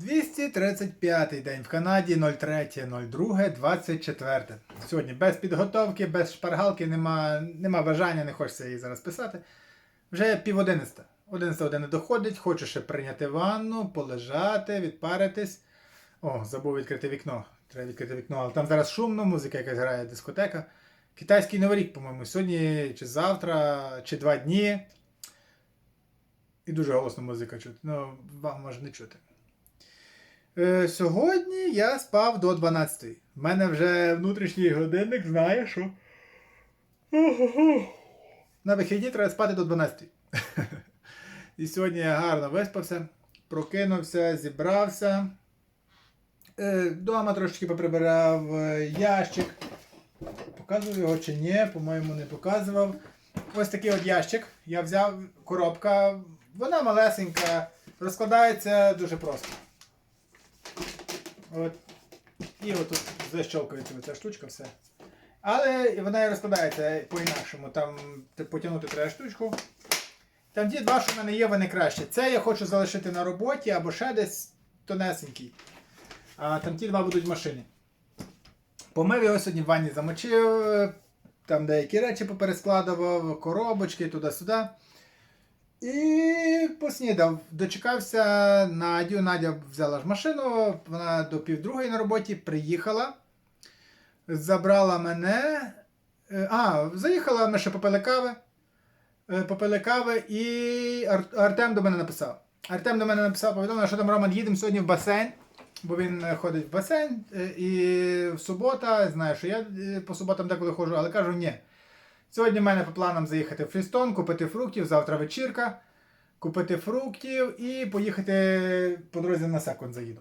235 день в Канаді 03.02.24. Сьогодні без підготовки, без шпаргалки, нема, нема бажання, не хочеться її зараз писати. Вже пів одинадцята. Одинадцята година доходить, хочу ще прийняти ванну, полежати, відпаритись. О, забув відкрити вікно. Треба відкрити вікно, але там зараз шумно, музика якась грає, дискотека. Китайський новий рік, по-моєму, сьогодні чи завтра, чи два дні. І дуже голосно музика чути. Ну, вам може не чути. Е, сьогодні я спав до 12. У мене вже внутрішній годинник знає, що. На вихідні треба спати до 12. І сьогодні я гарно виспався, прокинувся, зібрався. Е, Дома трошечки поприбирав е, ящик. Показував його чи ні, по-моєму, не показував. Ось такий от ящик. Я взяв коробка. Вона малесенька, розкладається дуже просто. От. І отут защелкується ця штучка, все. Але вона і розкладається по-інакшому. Там потягнути треба штучку. Там ті два, що в мене є, вони краще. Це я хочу залишити на роботі або ще десь тонесенький. А там ті два будуть в машині. Помив його сьогодні в ванні замочив, там деякі речі поперескладував, коробочки туди-сюди. І поснідав. Дочекався Надю. Надя взяла ж машину, вона до півдругої на роботі приїхала, забрала мене. Е, А, заїхала, ми ще попили кави. Е, Попили кави, і Артем до мене написав. Артем до мене написав повідомлення, що там Роман їдемо сьогодні в басейн, бо він е, ходить в басейн. І в субота, знаю, що я по суботам деколи ходжу, але кажу, ні. Сьогодні в мене по планам заїхати в Фрістон, купити фруктів, завтра вечірка, купити фруктів і поїхати по дорозі на секунд заїду.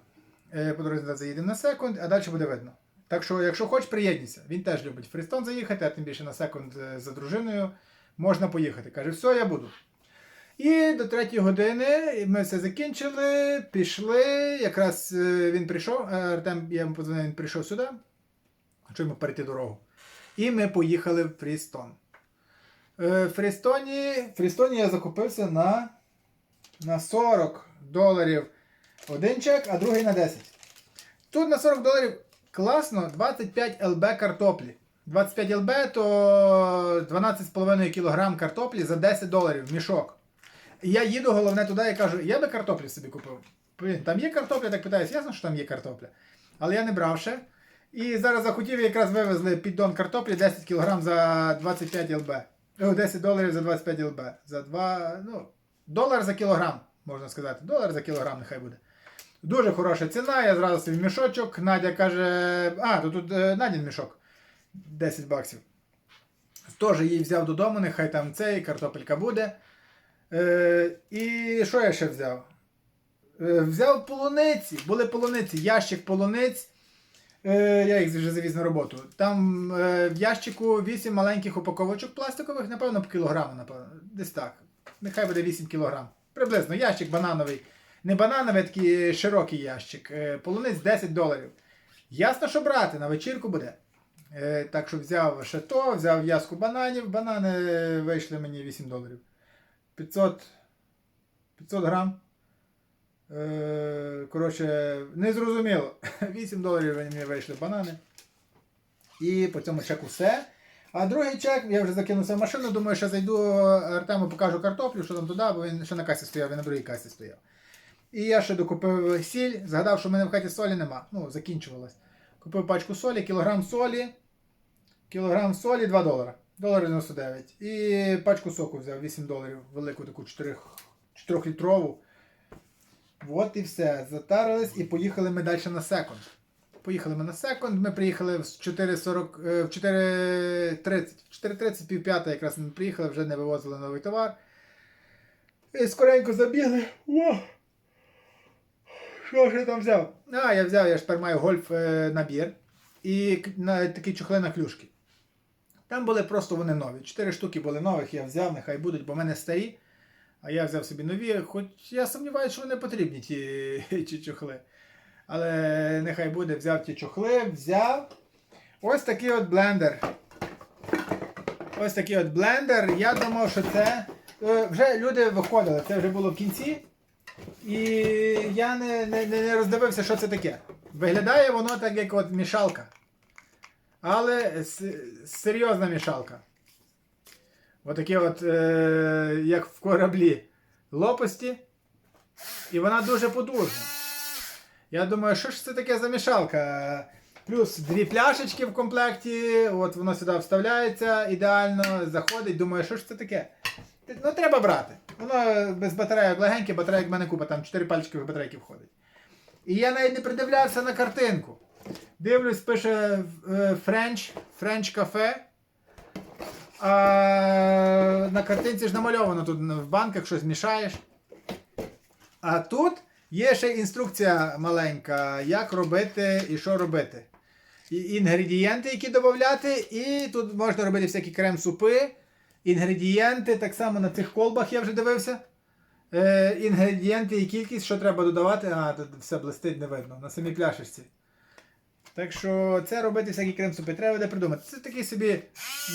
Е, По дорозі заїдемо на секунд, а далі буде видно. Так що, якщо хочеш, приєднуйся. Він теж любить Фрістон заїхати, а тим більше на секунд е, за дружиною можна поїхати. Каже, все, я буду. І до третьої години ми все закінчили, пішли. Якраз е, він прийшов, Артем, я йому подзвонив, він прийшов сюди, хочу йому перейти дорогу. І ми поїхали в Фрістон. Е, В Фрістоні, я закупився на, на 40 доларів один чек, а другий на 10. Тут на 40 доларів класно 25 ЛБ картоплі. 25 ЛБ то 12,5 кг картоплі за 10 доларів мішок. Я їду головне туди і кажу, я би картоплі собі купив. Там є картопля, так питаюсь, ясно, що там є картопля. Але я не брав ще. І зараз захотів якраз вивезли піддон картоплі 10 кг за 25 ЛБ. 10 доларів за 25 ЛБ. За 2, ну, долар за кілограм, можна сказати. Долар за кілограм нехай буде. Дуже хороша ціна, я зразу собі мішочок. Надя каже, а, то тут е, Надін мішок. 10 баксів. Теж її взяв додому, нехай там цей, картопелька буде. Е, і що я ще взяв? Е, взяв полуниці. Були полуниці, ящик полуниць. Е, я їх вже завіз на роботу. Там е, в ящику 8 маленьких упаковочок пластикових, напевно, по кілограму, напевно. Десь так. Нехай буде 8 кілограм. Приблизно. Ящик банановий. Не банановий, а такий широкий ящик. Е, полуниць 10 доларів. Ясно, що брати, на вечірку буде. Е, так що взяв ще то, взяв в'язку бананів. Банани вийшли мені 8 доларів. 500, 500 грам. Е, коротше, не зрозуміло. 8 доларів мені вийшли банани. І по цьому чеку все. А другий чек, я вже закинувся в машину, думаю, що зайду Артему покажу картоплю, що там туди, бо він ще на касі стояв, він на другій касі стояв. І я ще докупив сіль, згадав, що в мене в хаті солі нема. Ну, закінчувалось. Купив пачку солі, кілограм солі. Кілограм солі 2 долара. Долар 99. І пачку соку взяв 8 доларів, велику таку 4, 4-літрову. От і все. Затарились і поїхали ми далі на секунд. Поїхали ми на секунд, ми приїхали в 4.40, е, в 4.30, в 4.30, пів п'ята якраз ми приїхали, вже не вивозили новий товар. І скоренько забігли. О! Що ж я там взяв? А, я взяв, я ж тепер маю гольф е, набір і на, такі чохли на клюшки. Там були просто вони нові. Чотири штуки були нових, я взяв, нехай будуть, бо в мене старі. А я взяв собі нові, хоч я сумніваюся, що вони потрібні, ті, ті чохли. Але нехай буде, взяв ті чохли, взяв. Ось такий от блендер. Ось такий от блендер. Я думав, що це. е, Вже люди виходили, це вже було в кінці. І я не, не, не роздивився, що це таке. Виглядає воно так, як от мішалка. Але серйозна мішалка. Отакі от, е, як в кораблі, лопасті. І вона дуже подужна. Я думаю, що ж це таке за мішалка? Плюс дві пляшечки в комплекті, от воно сюди вставляється ідеально, заходить. Думаю, що ж це таке? Ну, треба брати. Воно без батарейок легеньке, батарейок в мене купа, там 4 пальчики батарейки входить. І я навіть не придивлявся на картинку. Дивлюсь, пише е, French, French Cafe. А на картинці ж намальовано тут в банках щось мішаєш. А тут є ще інструкція маленька, як робити і що робити. І інгредієнти, які додати, і тут можна робити всякі крем-супи, інгредієнти, так само на цих колбах я вже дивився. Е, інгредієнти і кількість, що треба додавати. А, тут все блистить, не видно, на самій пляшечці. Так що це робити всякі крем-супи, треба буде придумати. Це такий собі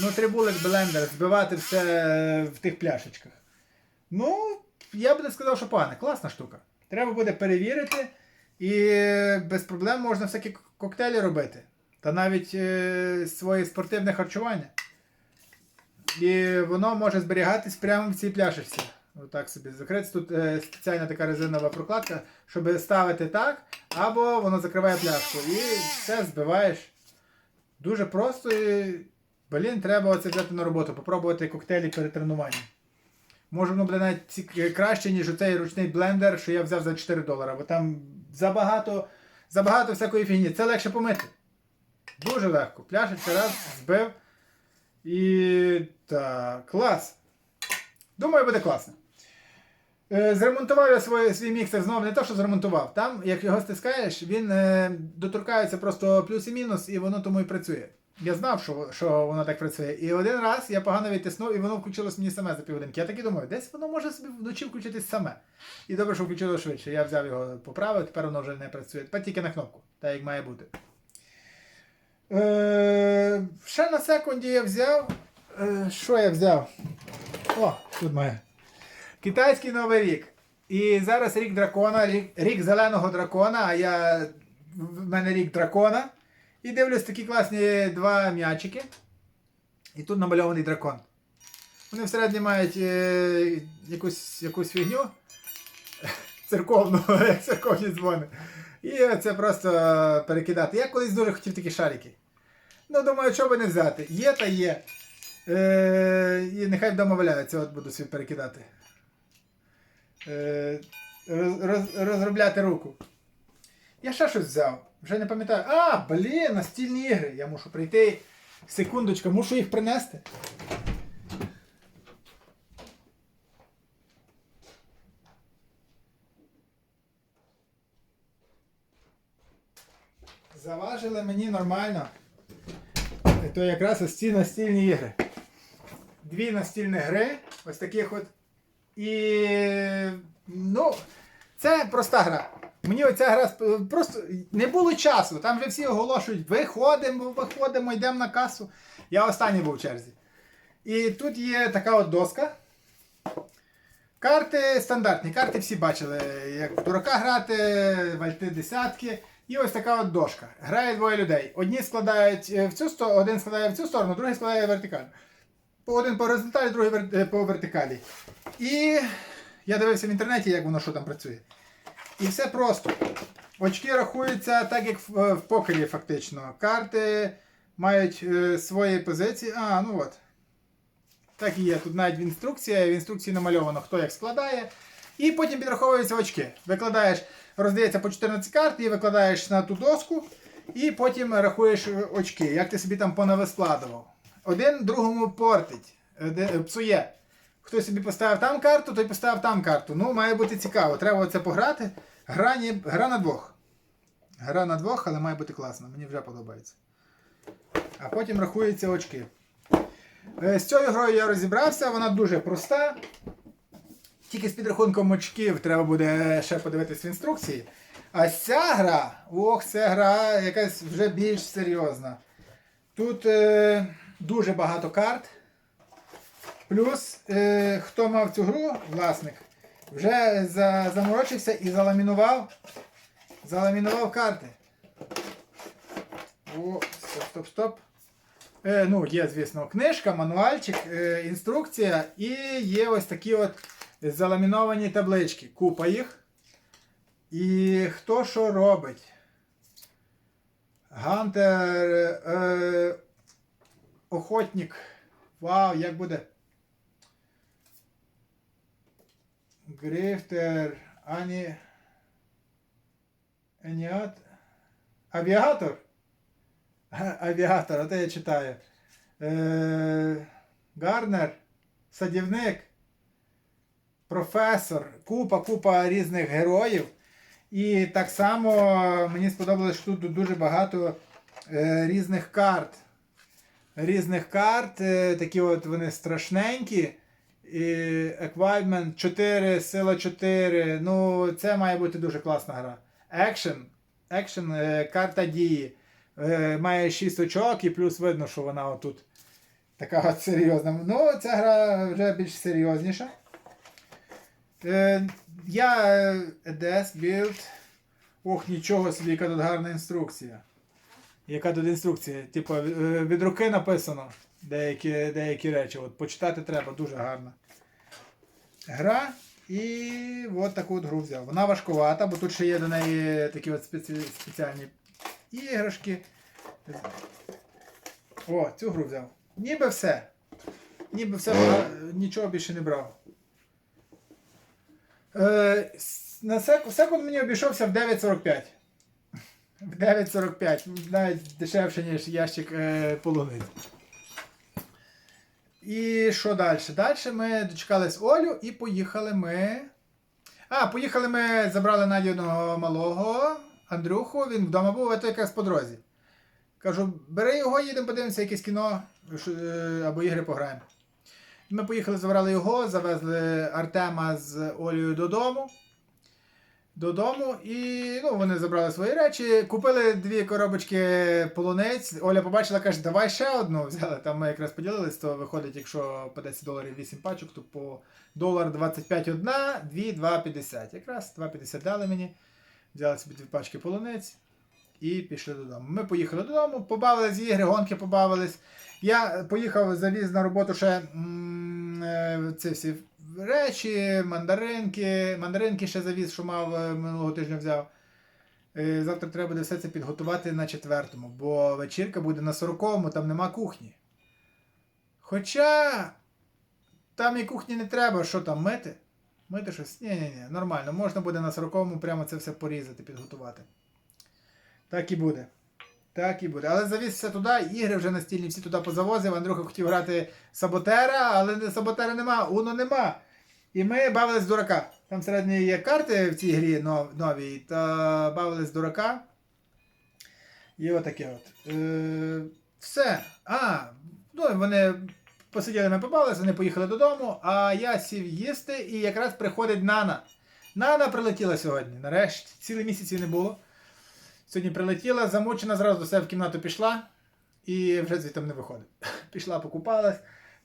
нутрибулет блендер, збивати все в тих пляшечках. Ну, я би сказав, що погано, класна штука. Треба буде перевірити, і без проблем можна всякі коктейлі робити. Та навіть е, своє спортивне харчування. І воно може зберігатись прямо в цій пляшечці. Отак собі закриться. Тут е, спеціальна така резинова прокладка, щоб ставити так, або воно закриває пляшку. І все збиваєш. Дуже просто. І, блін, треба оце взяти на роботу, попробувати коктейлі перед тренуванням. Може воно буде навіть краще, ніж оцей ручний блендер, що я взяв за 4 долара, бо там забагато, забагато всякої фігні. Це легше помити. Дуже легко. Пляшечка раз, збив. І так, клас. Думаю, буде класно. Е, Зремонтував я свій, свій міксер знову не те, що зремонтував. Там, як його стискаєш, він е, доторкається просто плюс і мінус, і воно тому і працює. Я знав, що, що воно так працює. І один раз я погано відтиснув, і воно включилось мені саме за півгодинки. Я так і думаю, десь воно може собі вночі включитись саме. І добре, що включило швидше. Я взяв його, поправив, тепер воно вже не працює. Тепер тільки на кнопку, так як має бути. Е, ще на секунді я взяв. Е, що я взяв? О, тут має. Китайський Новий рік. І зараз рік дракона, рік, рік зеленого дракона, а я в мене рік дракона. І дивлюсь такі класні два м'ячики. І тут намальований дракон. Вони всередині мають е, якусь, якусь фігню церковну, як церковні дзвони. І це просто перекидати. Я колись дуже хотів такі шарики. Ну, думаю, що би не взяти. Є та є. Е, і нехай вдома валяються, от буду собі перекидати. Е, роз, роз, розробляти руку. Я ще щось взяв. Вже не пам'ятаю. А, блін, настільні ігри. Я мушу прийти. Секундочка, мушу їх принести. Заважили мені нормально. І То якраз ось ці настільні ігри. Дві настільні гри, ось таких от. І. Ну, це проста гра. Мені оця гра просто не було часу. Там вже всі оголошують, виходимо, виходимо, йдемо на касу. Я останній був в черзі. І тут є така от доска. Карти стандартні, карти всі бачили, як в дурака грати, вальти десятки. І ось така от дошка. Грає двоє людей. Одні складають е, в цю сторону, один складає в цю сторону, другий складає вертикально. Один по горизонталі, другий е, по вертикалі. І я дивився в інтернеті, як воно що там працює. І все просто. Очки рахуються так, як в, е, покері, фактично. Карти мають е, свої позиції. А, ну от. Так і є. Тут навіть в інструкції, в інструкції намальовано, хто як складає. І потім підраховуються очки. Викладаєш, роздається по 14 карт, і викладаєш на ту доску, і потім рахуєш е, очки, як ти собі там понавискладував. Один другому портить, де- е, псує. Хто собі поставив там карту, той поставив там карту. Ну, має бути цікаво. Треба це пограти. Гра, ні- гра на двох. Гра на двох, але має бути класно. Мені вже подобається. А потім рахуються очки. Е, З цією грою я розібрався, вона дуже проста. Тільки з підрахунком очків треба буде ще подивитись в інструкції. А ця гра, ох, ця гра якась вже більш серйозна. Тут е, дуже багато карт. Плюс, е, хто мав цю гру, власник, Вже за, заморочився і заламінував. Заламінував карти. О, стоп, стоп, стоп. Е, ну, є, звісно, книжка, мануальчик, е, інструкція і є ось такі от заламіновані таблички. Купа їх. І хто що робить? Гантер. Е, охотник. Вау, як буде? Грифтер. Ані. Еніат. Авіатор? Авіатор, а то я читаю. Е, Гарнер, садівник, професор, купа, купа різних героїв. І так само мені сподобалось, що тут дуже багато е, різних карт. Різних карт, е, такі от вони страшненькі. І Equipment 4, сила 4. Ну, це має бути дуже класна гра. Action. Action, е, карта дії. Е, має 6 очок і плюс видно, що вона отут така от серйозна. Ну, ця гра вже більш серйозніша. Е, я EDS Build. Ох, нічого собі, яка тут гарна інструкція. Яка тут інструкція? Типу, е, від руки написано деякі, деякі речі. От, почитати треба, дуже гарно. Гра. І от таку от гру взяв. Вона важкувата, бо тут ще є до неї такі от спеці... спеціальні іграшки. О, цю гру взяв. Ніби все. Ніби все, нічого більше не брав. Е, на секунд мені обійшовся в 9.45. В 9.45. Навіть дешевше, ніж ящик е, полуниць. І що далі? Далі ми дочекались Олю і поїхали ми. А, поїхали ми, забрали Надіного малого Андрюху, він вдома був, а то якраз по дорозі. Кажу, бери його, їдемо подивимося якесь кіно е, або ігри пограємо. Ми поїхали, забрали його, завезли Артема з Олею додому. Додому і ну, вони забрали свої речі, купили дві коробочки полуниць. Оля побачила, каже, давай ще одну взяли. Там ми якраз поділились, то виходить, якщо по 10 доларів 8 пачок, то по долар 25 одна, дві 2,50. Якраз 2,50 дали мені. Взяли собі дві пачки полуниць і пішли додому. Ми поїхали додому, побавились ігри, гонки побавились. Я поїхав, завіз на роботу ще м, е, ці всі речі, мандаринки. Мандаринки ще завіз, що мав е, минулого тижня взяв. Е, Завтра треба буде все це підготувати на четвертому, бо вечірка буде на сороковому, там нема кухні. Хоча там і кухні не треба, що там мити? Мити щось? Ні-ні-ні, нормально. Можна буде на сороковому прямо це все порізати, підготувати. Так і буде. Так і буде. Але завіз все туди, ігри вже настільні всі туди позавозив. Андрюха хотів грати Саботера, але Саботера нема, Уно нема. І ми бавились дурака. Там всередині є карти в цій грі нов- новій, та бавились дурака. І отаке от. Е, все. А, ну вони посиділи, ми побавились, вони поїхали додому, а я сів їсти і якраз приходить Нана. Нана прилетіла сьогодні. Нарешті. Цілий місяць її не було. Сьогодні прилетіла, замучена, зразу до себе в кімнату пішла і вже звідти не виходить. Пішла, покупалась,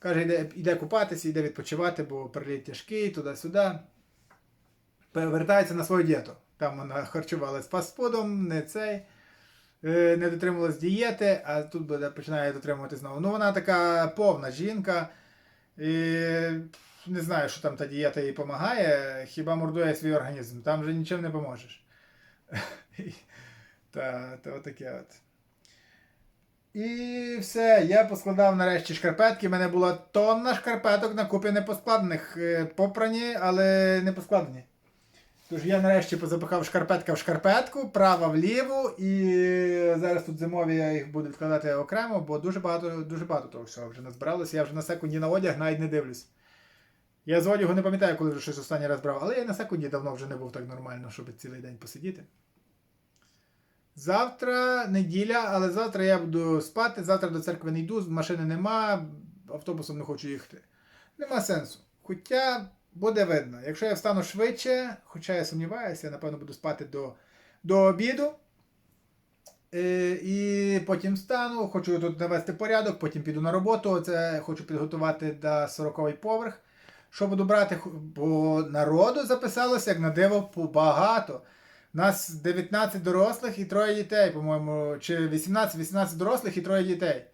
каже, йде, йде купатися, йде відпочивати, бо приліт тяжкий, туди-сюди. Повертається на свою дієту. Там вона харчувалась фастфудом, не цей, е, не дотримувалась дієти, а тут буде, починає дотримувати знову. Ну, вона така повна жінка. І не знаю, що там та дієта їй допомагає, хіба мордує свій організм, там вже нічим не поможеш. Та, та отаке от. І все, я поскладав нарешті шкарпетки. У мене була тонна шкарпеток на купі непоскладених. Е, Попрані, але не поскладені. Тож я нарешті позапихав шкарпетка в шкарпетку, права в ліву, і зараз тут зимові я їх буду відкладати окремо, бо дуже багато, дуже багато того всього вже назбиралося. Я вже на секунді на одяг навіть не дивлюсь. Я з одягу не пам'ятаю, коли вже щось останній раз брав, але я на секунді давно вже не був так нормально, щоб цілий день посидіти. Завтра неділя, але завтра я буду спати, завтра до церкви не йду, машини нема, автобусом не хочу їхати. Нема сенсу. Хоча буде видно. Якщо я встану швидше, хоча я сумніваюся, я напевно буду спати до, до обіду. Е, і потім встану, хочу тут навести порядок, потім піду на роботу. Це хочу підготувати до 40-й поверх, Що буду брати? Бо народу записалося, як на диво, багато. Нас 19 дорослих і троє дітей, по-моєму, чи 18, 18 дорослих і троє дітей.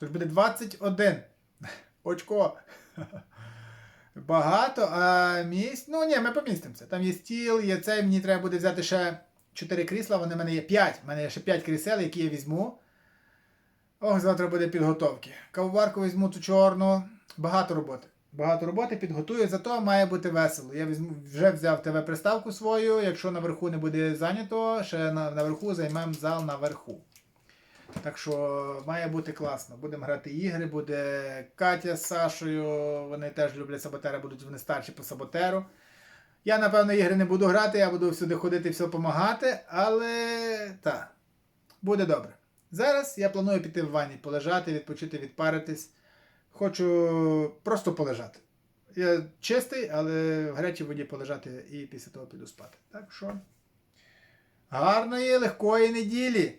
Тож буде 21. Очко. Багато, а місць. Ну ні, ми помістимося. Там є стіл, є цей, мені треба буде взяти ще 4 крісла, вони в мене є 5. У мене є ще 5 крісел, які я візьму. Ох, завтра буде підготовки. Кавоварку візьму ту чорну. Багато роботи. Багато роботи підготую, зато має бути весело. Я вже взяв ТВ-приставку свою. Якщо наверху не буде зайнято, ще наверху займемо зал наверху. Так що має бути класно. Будемо грати ігри, буде Катя з Сашою. Вони теж люблять саботера, будуть вони старші по саботеру. Я, напевно, ігри не буду грати, я буду всюди ходити, все допомагати, але так, буде добре. Зараз я планую піти в ванні, полежати, відпочити, відпаритись. Хочу просто полежати. Я чистий, але в гарячій воді полежати і після того піду спати. Так що. Гарної, легкої неділі!